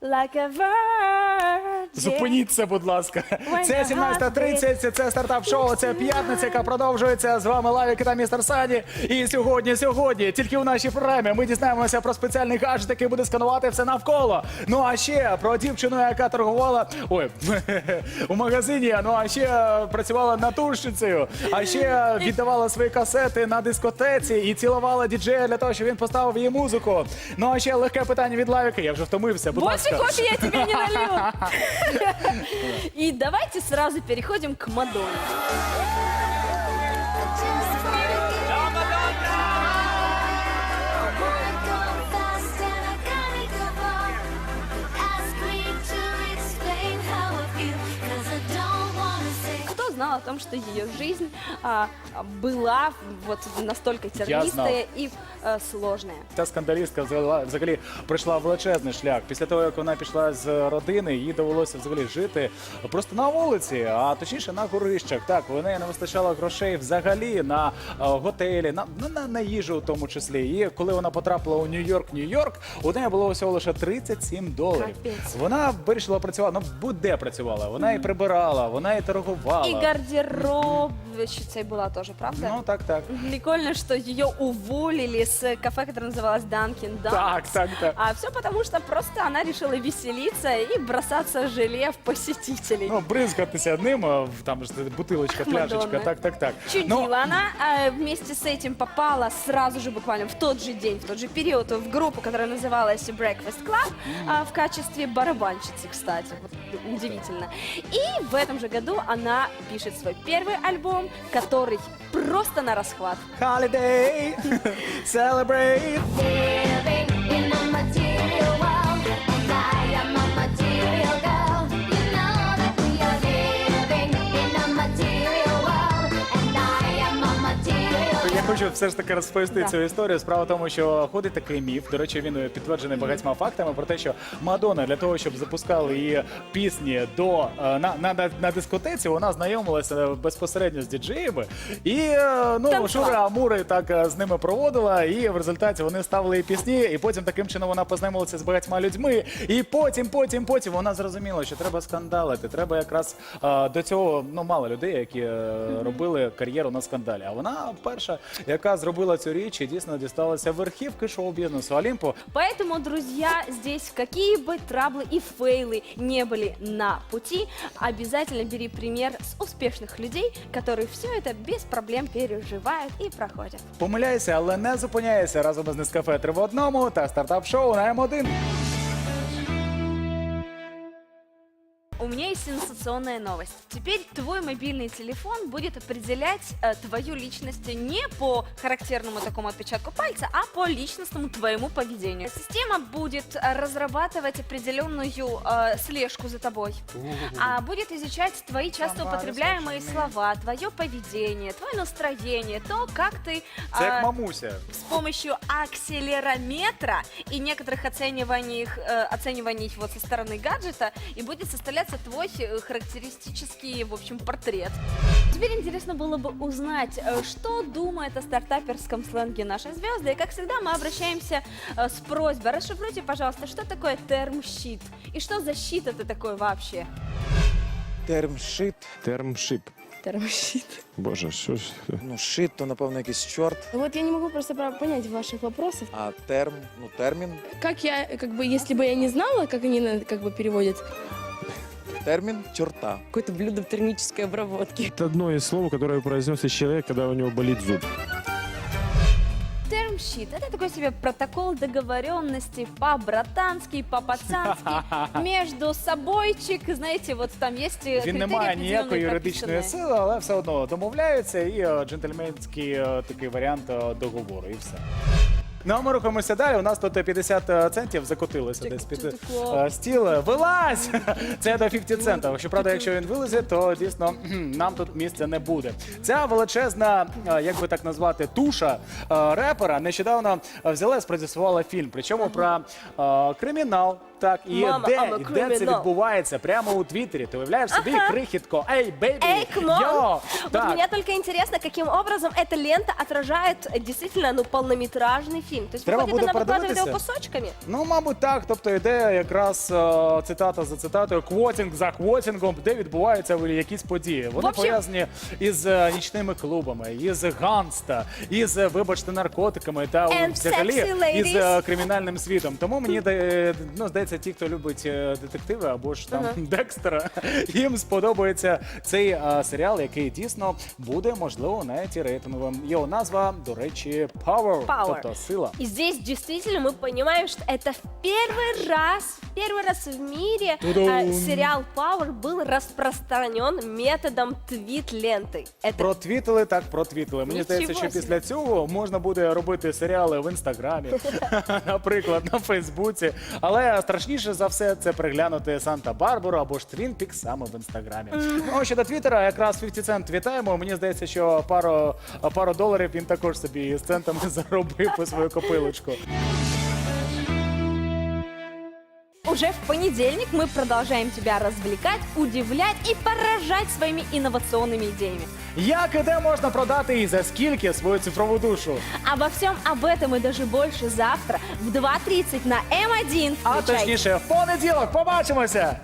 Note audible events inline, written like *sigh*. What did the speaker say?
like a virgin. Зупиніться, будь ласка. Це the 17.30, це стартап шоу, це п'ятниця, яка продовжується. З вами Лавік та містер Сані. І сьогодні, сьогодні, тільки у нашій програмі ми дізнаємося про спеціальний гаджет, який буде сканувати все навколо. Ну а ще про дівчину, яка торгувала ой, *laughs* у магазині. Ну а ще працювала натурщицею, а ще віддавала свої касети на дискотеці і цілувала діджея для того, щоб він поставив її музику. Ну а ще легке питання від Лавіка. Я вже втомився. Будь Больше ласка. кофе я тебе не налью. *laughs* И давайте сразу переходим к Мадонне. О том, что ее жизнь а, была вот настолько тернистая и э, сложная? Ця скандалістка взяла- взагалі пройшла величезний шлях. Після того, як вона пішла з родини, їй довелося взагалі жити просто на вулиці, а точніше на горищах. Так, у неї не вистачало грошей взагалі на е, готелі, на, на, на, на їжу в тому числі. І коли вона потрапила у Нью-Йорк, Нью-Йорк, у неї було всього лише 37 доларів. Капець. Вона вирішила працювати, ну будь-де працювала. Вона і прибирала, вона і торгувала. И гардеробщицей была тоже, правда? Ну так, так. Прикольно, что ее уволили с кафе, которое называлось Dunkin' Donuts. Так, так, так. А все потому, что просто она решила веселиться и бросаться желе в посетителей. Ну, бризкатися ним, а, там ж бутилочка, пляшечка, Мадонна. так, так, так. Чудила. Ну, Она э, вместе с этим попала сразу же, буквально в тот же день, в тот же период, в группу, которая называлась Breakfast Club, а, в качестве барабанщицы, кстати. Вот, удивительно. И в этом же году она пишет свой первый альбом, который просто на расхват. Holiday, *laughs* celebrate. Хочу все ж таки розповісти цю історію. Справа в тому, що ходить такий міф. До речі, він підтверджений багатьма фактами про те, що Мадонна для того, щоб запускали її пісні до е, на, на, на, на дискотеці, вона знайомилася безпосередньо з діджеями і е, ну. Шура Амури так е, з ними проводила. І в результаті вони ставили їй пісні, і потім таким чином вона познайомилася з багатьма людьми. І потім, потім, потім вона зрозуміла, що треба скандалити. Треба якраз е, до цього ну мало людей, які е, робили кар'єру на скандалі. А вона перша, яка зробила цю річ і дійсно дісталася верхівки шоу-бізнесу Олімпу. Поэтому, друзья, здесь какие бы траблы и фейлы не были на пути, обязательно бери пример с успешных людей, которые все это без проблем переживают и проходят. Помиляйся, але не зупиняйся разом із Нескафе 3 в одному та стартап-шоу на М1. У меня есть сенсационная новость. Теперь твой мобильный телефон будет определять э, твою личность не по характерному такому отпечатку пальца, а по личностному твоему поведению. Система будет э, разрабатывать определенную э, слежку за тобой, а будет изучать твои часто употребляемые слова, твое поведение, твое настроение, то, как ты Це як э, мамуся. с помощью акселерометра и некоторых оцениваний, э, оцениваний вот со стороны гаджета и будет составляться твой э, характеристический, в общем, портрет. Теперь интересно было бы узнать, э, что думает о стартаперском сленге наши звезды. И, как всегда, мы обращаемся э, с просьбой. Расшифруйте, пожалуйста, что такое термщит и что за щит это такое вообще? Термшит. Термшип. Термощит. Боже, що ж. Ну, шит, то напевно якийсь чорт, Вот я не могу просто про- понять ваших вопросов. а терм, ну термін. Как я, как бы, если бы я не знала, как они как бы переводят, Термін чорта. какое-то блюдо в термической обработке. Это одно из слов, которое произносит человек, когда у него болит зуб. Термщит – это такой себе протокол договоренности по-братански, по-пацански, *laughs* между собойчик, знаете, вот там есть э, Він критерии не має определенные ніякої юридичної прописанные. сили, але все одно домовляються і е, джентльменський е, такий варіант е, договору, і все. Ну а ми рухаємося далі. У нас тут 50 центів закотилося десь під чек- е, стіл. Вилазь! *laughs* Це до 50 центів. Щоправда, якщо він вилезе, то дійсно кхм, нам тут місця не буде. Ця величезна, е, як би так назвати, туша е, репера нещодавно е, взяла і спродюсувала фільм. Причому про е, кримінал, Так, і Мама, де, I'm a і де це criminal. відбувається? Прямо у Твіттері. Ти уявляєш собі крихітко. Ей, бейбі! Эй, come on! Йо! Вот Так. меня только интересно, каким образом эта лента отражает э, действительно ну, полнометражный фильм. То есть, Треба выходит, буде она выкладывает его подивитися. кусочками? Ну, мабуть, так. Тобто йде якраз е, цитата за цитатою, квотінг за квотінгом, де відбуваються якісь події. Вони В общем- пов'язані із е, нічними клубами, із ганста, із, е, вибачте, наркотиками та у- And взагалі sexy ladies. із е, кримінальним світом. Тому мені де- ну, здається, ті, хто любить е, детективи або ж там Декстера, *laughs* їм сподобається цей е, серіал, який дійсно буде можливо навіть і рейтинговим. Його назва, до речі, Power, Power. тобто сила. И здесь действительно мы понимаем, что это в первый раз, в первый раз в мире Тудум. э, сериал Power был распространен методом твит-ленты. Это Протвітили, так протвітили. Мені Нічого здається, що собі. після цього можна буде робити серіали в інстаграмі, *laughs* *laughs* наприклад, на Фейсбуці. Але страшніше за все це приглянути Санта-Барбару або ж Твін Пікс саме в інстаграмі. Ну щодо Твіттера, якраз 50 Cent вітаємо. Мені здається, що пару, пару доларів він також собі з центами *laughs* заробив по свою копилочку уже в понедельник мы продолжаем тебя развлекать, удивлять и поражать своими инновационными идеями. Як і де можна продати і за скільки свою цифрову душу? Обо всем об этом и даже больше завтра в 2.30 на М1. А Включайте. точніше, в понеділок побачимося!